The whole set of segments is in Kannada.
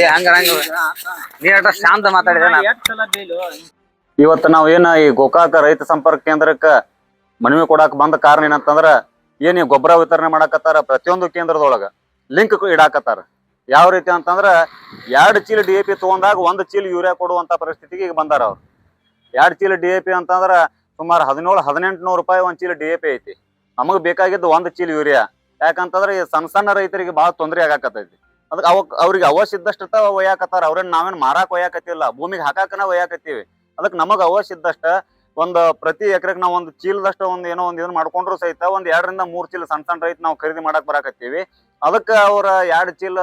ಏ ಹಂಗ ನೀ ಅಟ ಶಾಂತ ಮಾತಾಡಿದ ಇವತ್ತು ನಾವ್ ಏನ ಈ ಗೋಕಾಕ ರೈತ ಸಂಪರ್ಕ ಕೇಂದ್ರಕ್ಕ ಮನವಿ ಕೊಡಾಕ ಬಂದ ಕಾರಣ ಏನಂತಂದ್ರ, ಏನ್ ಈ ಗೊಬ್ಬರ ವಿತರಣೆ ಮಾಡಾಕತ್ತಾರ ಪ್ರತಿಯೊಂದು ಕೇಂದ್ರದೊಳಗ. ಲಿಂಕ್ ಇಡಾಕತ್ತಾರ. ಯಾವ ರೀತಿ ಅಂತಂದ್ರ, ಎರಡ್ ಚೀಲ ಡಿ ಎ ಪಿ ತಗೊಂಡಾಗ ಒಂದ್ ಚೀಲ ಯೂರಿಯಾ ಕೊಡುವಂತ ಪರಿಸ್ಥಿತಿಗೆ ಈಗ ಬಂದಾರ ಅವ್ರು. ಎರಡ್ ಚೀಲ ಡಿ ಎ ಪಿ ಅಂತಂದ್ರ ಸುಮಾರು ಹದಿನೇಳು ಹದಿನೆಂಟು ನೂರು ರೂಪಾಯಿ ಒಂದ್ ಚೀಲ ಡಿ ಎ ಪಿ ಐತಿ. ನಮಗ್ ಬೇಕಾಗಿದ್ದು ಒಂದ್ ಚೀಲ ಯೂರಿಯಾ. ಯಾಕಂತಂದ್ರ ಈ ಸಣ್ಣ ಸಣ್ಣ ರೈತರಿಗೆ ಬಹಳ ತೊಂದರೆ ಆಗಾಕತ್ತೈತಿ. ಅದಕ್ಕೆ ಅವ ಅವ್ರಿಗೆ ಅವಶ್ಯ ಇದ್ದಷ್ಟ ಒಯ್ಯಾಕತ್ತಾರ. ಅವ್ರನ್ನ ನಾವೇನ್ ಮಾರಾಕ್ ಒಯ್ಯಾಕತ್ತಿಲ್ಲ. ಭೂಮಿಗೆ ಹಾಕಾಕನ ಒಯ್ಯಾಕತ್ತೀವಿ. ಅದಕ್ಕೆ ನಮಗ್ ಅವಶ್ಯ ಇದ್ದಷ್ಟ ಒಂದು ಪ್ರತಿ ಎಕರೆಗೆ ನಾವು ಒಂದು ಚೀಲದಷ್ಟು ಒಂದು ಏನೋ ಒಂದು ಇದನ್ನ ಮಾಡ್ಕೊಂಡ್ರು ಸಹಿತ ಒಂದು ಎರಡರಿಂದ ಮೂರು ಚೀಲ ಸಣ್ಣ ಸಣ್ಣ ರೈತ ನಾವು ಖರೀದಿ ಮಾಡಕ್ ಬರಾಕತ್ತೀವಿ. ಅದಕ್ಕೆ ಅವ್ರ ಎರಡು ಚೀಲ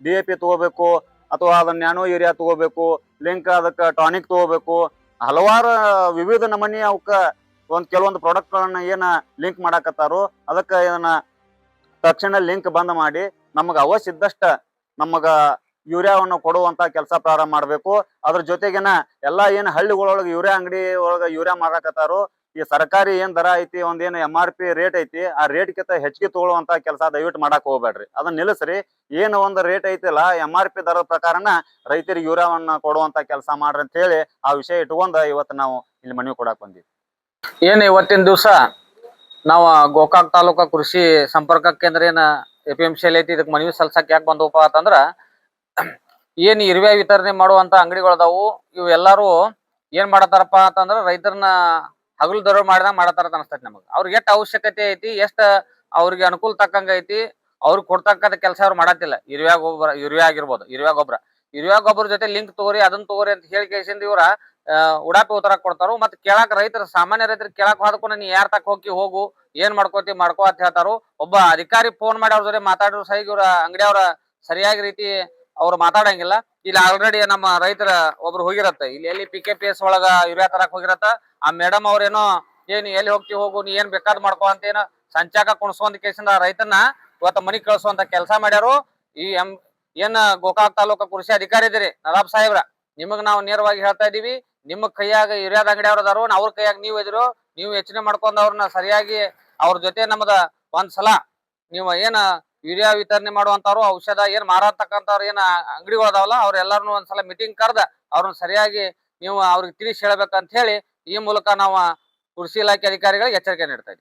ಡಿ ಎ ಪಿ ತಗೋಬೇಕು ಅಥವಾ ಅದನ್ನ ನ್ಯಾನೋ ಏರಿಯಾ ತಗೋಬೇಕು, ಲಿಂಕ್ ಅದಕ್ಕೆ ಟಾನಿಕ್ ತಗೋಬೇಕು. ಹಲವಾರು ವಿವಿಧ ನಮೂನಿ ಅವಕ್ಕ ಒಂದು ಕೆಲವೊಂದು ಪ್ರಾಡಕ್ಟ್ ಏನು ಏನ ಲಿಂಕ್ ಮಾಡಾಕತ್ತಾರೋ ಅದಕ್ಕೆ ಇದನ್ನ ತಕ್ಷಣ ಲಿಂಕ್ ಬಂದ್ ಮಾಡಿ ನಮಗ ಅವಶ್ಯ ಇದ್ದಷ್ಟ ನಮಗ ಯೂರಿಯಾವನ್ನು ಕೊಡುವಂತ ಕೆಲಸ ಪ್ರಾರಂಭ ಮಾಡ್ಬೇಕು. ಅದ್ರ ಜೊತೆಗಿನ ಎಲ್ಲಾ ಏನ್ ಹಳ್ಳಿಗಳೊಳಗ ಯೂರಿಯಾ ಅಂಗಡಿ ಒಳಗ ಯೂರಿಯಾ ಮಾರಾಕತ್ತಾರೋ, ಈ ಸರ್ಕಾರಿ ಏನ್ ದರ ಐತಿ ಒಂದ್ ಏನ್ ಎಂ ಆರ್ ಪಿ ರೇಟ್ ಐತಿ, ಆ ರೇಟ್ ಕಿಂತ ಹೆಚ್ಚಿಗೆ ತಗೊಳ್ಳುವಂತ ಕೆಲಸ ದಯವಿಟ್ಟು ಮಾಡಕ್ ಹೋಗ್ಬೇಡ್ರಿ ಅದನ್ನ ನಿಲ್ಲಿಸ್ರಿ ಏನು ಒಂದ್ ರೇಟ್ ಐತಿಲ್ಲ ಎಂ ಆರ್ ಪಿ ದರದ ಪ್ರಕಾರನ ರೈತರಿಗೆ ಯೂರಿಯಾವನ್ನ ಕೊಡುವಂತ ಕೆಲಸ ಮಾಡ್ರಿ ಅಂತ ಹೇಳಿ ಆ ವಿಷಯ ಇಟ್ಕೊಂಡ ಇವತ್ತು ನಾವು ಇಲ್ಲಿ ಮನವಿ ಕೊಡಾಕ್ ಬಂದಿವಿ. ಏನ್ ಇವತ್ತಿನ ದಿವಸ? ನಾವು ಗೋಕಾಕ್ ತಾಲೂಕ ಕೃಷಿ ಸಂಪರ್ಕ ಕೇಂದ್ರ ಏನ ಎ ಪಿ ಎಂ ಸಿ ಐತಿ, ಇದಕ್ ಮನವಿ ಸಲ್ಸಕ್ ಯಾಕೆ ಬಂದವಪ್ಪ ಅಂತಂದ್ರ, ಏನ್ ಇರುವೆ ವಿತರಣೆ ಮಾಡುವಂತ ಅಂಗಡಿಗಳದಾವು ಇವು ಎಲ್ಲಾರು ಏನ್ ಮಾಡತಾರಪ್ಪ ಅಂತಂದ್ರ ರೈತರನ್ನ ಹಗಲು ದರ ಮಾಡಿದಾಗ ಮಾಡತಾರ ಅನಸ್ತೈತಿ ನಮಗ್. ಅವ್ರಿಗೆ ಎಷ್ಟ್ ಅವಶ್ಯಕತೆ ಐತಿ, ಎಷ್ಟ್ ಅವ್ರಿಗೆ ಅನುಕೂಲ ತಕ್ಕಂಗ ಐತಿ ಅವ್ರಿಗೆ ಕೊಡ್ತಕ್ಕಂಥ ಕೆಲಸ ಅವ್ರು ಮಾಡತ್ತಿಲ್ಲ. ಇರುವೆ, ಗೊಬ್ಬರ ಯೂರಿಯಾ ಆಗಿರ್ಬೋದು ಯೂರಿಯಾ ಗೊಬ್ಬರ. ಯೂರಿಯಾ ಗೊಬ್ಬರ ಜೊತೆ ಲಿಂಕ್ ತಗೋರಿ, ಅದನ್ನ ತಗೋರಿ ಅಂತ ಹೇಳಿ ಕೇಸಿಂದ ಇವ್ರ ಉಡಾಪಿ ಉತ್ತರ ಕೊಡ್ತಾರು. ಮತ್ತೆ ಕೇಳಾಕ ರೈತರ, ಸಾಮಾನ್ಯ ರೈತರ ಕೇಳಾಕ ಹೋದಕ್ಕೂ ನೀ ಯಾರ ತಕ ಹೋಗಿ ಹೋಗು, ಏನ್ ಮಾಡ್ಕೋತಿ ಮಾಡ್ಕೋ ಅಂತ ಹೇಳ್ತಾರು. ಒಬ್ಬ ಅಧಿಕಾರಿ ಫೋನ್ ಮಾಡಿ ಅವ್ರ ಜೊತೆ ಮಾತಾಡಿದ್ರು ಸಹ ಇವ್ರ ಅಂಗಡಿಯವ್ರ ಸರಿಯಾಗಿ ರೀತಿ ಅವ್ರು ಮಾತಾಡಂಗಿಲ್ಲ. ಇಲ್ಲಿ ಆಲ್ರೆಡಿ ನಮ್ಮ ರೈತರ ಒಬ್ರು ಹೋಗಿರತ್ತ. ಇಲ್ಲಿ ಎಲ್ಲಿ ಪಿ ಕೆ ಪಿ ಎಸ್ ಒಳಗ ಯೂರಿಯಾ ತರಕ್ ಹೋಗಿರತ್ತ. ಆ ಮೇಡಮ್ ಅವ್ರೇನೋ ಏನ್ ಎಲ್ಲಿ ಹೋಗ್ತಿ ಹೋಗು, ನೀ ಏನ್ ಬೇಕಾದ್ ಮಾಡ್ಕೋ ಅಂತ ಏನೋ ಸಂಚಾಕ ಕುಣಿಸುವಂತ ಕೇಸಿಂದ ರೈತನ ಇವತ್ತ ಮನಿ ಕಳ್ಸುವಂತ ಕೆಲಸ ಮಾಡ್ಯಾರು. ಈ ಎಂ ಏನ್ ಗೋಕಾಕ್ ತಾಲೂಕಾ ಕೃಷಿ ಅಧಿಕಾರಿ ಇದ್ರಿ? ನರಾಬ್ ಸಾಹೇಬ್ರ, ನಿಮಗ್ ನಾವು ನೇರವಾಗಿ ಹೇಳ್ತಾ ಇದೀವಿ, ನಿಮ್ಮ ಕೈಯಾಗ ಯೂರಿಯಾದ ಅಂಗಡಿ ಅವ್ರ ಅದಾರು, ಅವ್ರ ಕೈಯಾಗ ನೀವು ಇದ್ರು ನೀವು ಯೋಚನೆ ಮಾಡ್ಕೊಂಡ್ ಅವ್ರನ್ನ ಸರಿಯಾಗಿ ಅವ್ರ ಜೊತೆ ನಮ್ದ ಒಂದ್ ಸಲ ನೀವು ಏನ ಯೂರಿಯಾ ವಿತರಣೆ ಮಾಡುವಂತವ್ರು ಔಷಧ ಏನ್ ಮಾರತಕ್ಕಂಥವ್ರು ಏನ ಅಂಗಡಿಗಳು ಅದಾವಲ್ಲ, ಅವ್ರ ಎಲ್ಲಾರನು ಒಂದ್ಸಲ ಮೀಟಿಂಗ್ ಕರೆದ ಅವ್ರನ್ನ ಸರಿಯಾಗಿ ನೀವು ಅವ್ರಿಗೆ ತಿಳಿಸಿ ಹೇಳ್ಬೇಕಂತ ಹೇಳಿ, ಈ ಮೂಲಕ ನಾವು ಕೃಷಿ ಇಲಾಖೆ ಅಧಿಕಾರಿಗಳಿಗೆ ಎಚ್ಚರಿಕೆ ನೀಡ್ತಾ